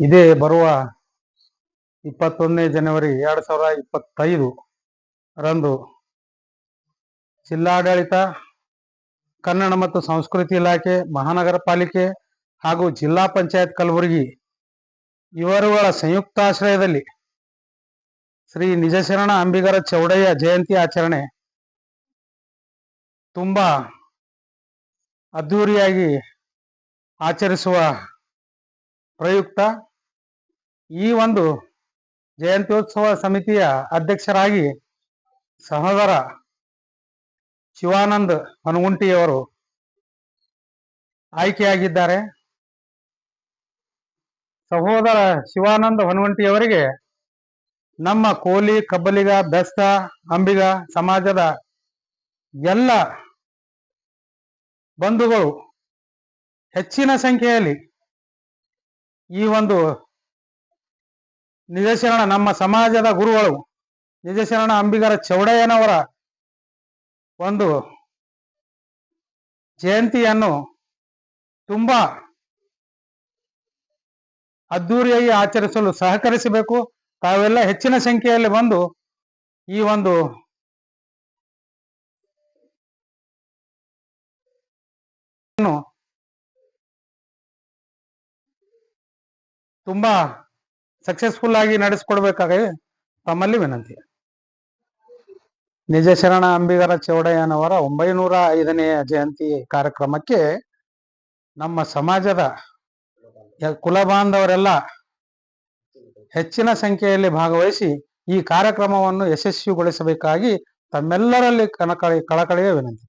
ಇದೇ ಬರುವ ಇಪ್ಪತ್ತೊಂದನೇ ಜನವರಿ ಎರಡ್ ಸಾವಿರದ ಇಪ್ಪತ್ತೈದು ರಂದು ಜಿಲ್ಲಾಡಳಿತ, ಕನ್ನಡ ಮತ್ತು ಸಂಸ್ಕೃತಿ ಇಲಾಖೆ, ಮಹಾನಗರ ಪಾಲಿಕೆ ಹಾಗೂ ಜಿಲ್ಲಾ ಪಂಚಾಯತ್ ಕಲಬುರಗಿ ಇವರುಗಳ ಸಂಯುಕ್ತಾಶ್ರಯದಲ್ಲಿ ಶ್ರೀ ನಿಜಶರಣ ಅಂಬಿಗರ ಚೌಡಯ್ಯ ಜಯಂತಿ ಆಚರಣೆ ತುಂಬಾ ಅದ್ಧೂರಿಯಾಗಿ ಆಚರಿಸುವ ಪ್ರಯುಕ್ತ ಈ ಒಂದು ಜಯಂತ್ಯೋತ್ಸವ ಸಮಿತಿಯ ಅಧ್ಯಕ್ಷರಾಗಿ ಸಹೋದರ ಶಿವಾನಂದ್ ಹನುಗುಂಟಿಯವರು ಆಯ್ಕೆಯಾಗಿದ್ದಾರೆ. ಸಹೋದರ ಶಿವಾನಂದ ಹನುವಂಟಿಯವರಿಗೆ ನಮ್ಮ ಕೋಲಿ, ಕಬ್ಬಲಿಗ ಬೆಸ್ತ ಅಂಬಿಗ ಸಮಾಜದ ಎಲ್ಲ ಬಂಧುಗಳು ಹೆಚ್ಚಿನ ಸಂಖ್ಯೆಯಲ್ಲಿ ಈ ಒಂದು ನಿಜಶರಣ ನಮ್ಮ ಸಮಾಜದ ಗುರುಗಳು, ನಿಜಶರಣ ಅಂಬಿಗರ ಚೌಡಯ್ಯನವರ ಒಂದು ಜಯಂತಿಯನ್ನು ತುಂಬಾ ಅದ್ದೂರಿಯಾಗಿ ಆಚರಿಸಲು ಸಹಕರಿಸಬೇಕು. ತಾವೆಲ್ಲ ಹೆಚ್ಚಿನ ಸಂಖ್ಯೆಯಲ್ಲಿ ಬಂದು ಈ ಒಂದು ತುಂಬಾ ಸಕ್ಸಸ್ಫುಲ್ ಆಗಿ ನಡೆಸ್ಕೊಡ್ಬೇಕಾಗಿ ತಮ್ಮಲ್ಲಿ ವಿನಂತಿ. ನಿಜ ಶರಣ ಅಂಬಿಗರ ಚೌಡಯ್ಯನವರ ಒಂಬೈನೂರ ಐದನೆಯ ಜಯಂತಿ ಕಾರ್ಯಕ್ರಮಕ್ಕೆ ನಮ್ಮ ಸಮಾಜದ ಕುಲ ಬಾಂಧವರೆಲ್ಲ ಹೆಚ್ಚಿನ ಸಂಖ್ಯೆಯಲ್ಲಿ ಭಾಗವಹಿಸಿ ಈ ಕಾರ್ಯಕ್ರಮವನ್ನು ಯಶಸ್ವಿಗೊಳಿಸಬೇಕಾಗಿ ತಮ್ಮೆಲ್ಲರಲ್ಲಿ ಕಣಕಳಿ, ಕಳಕಳಿಯ ವಿನಂತಿ.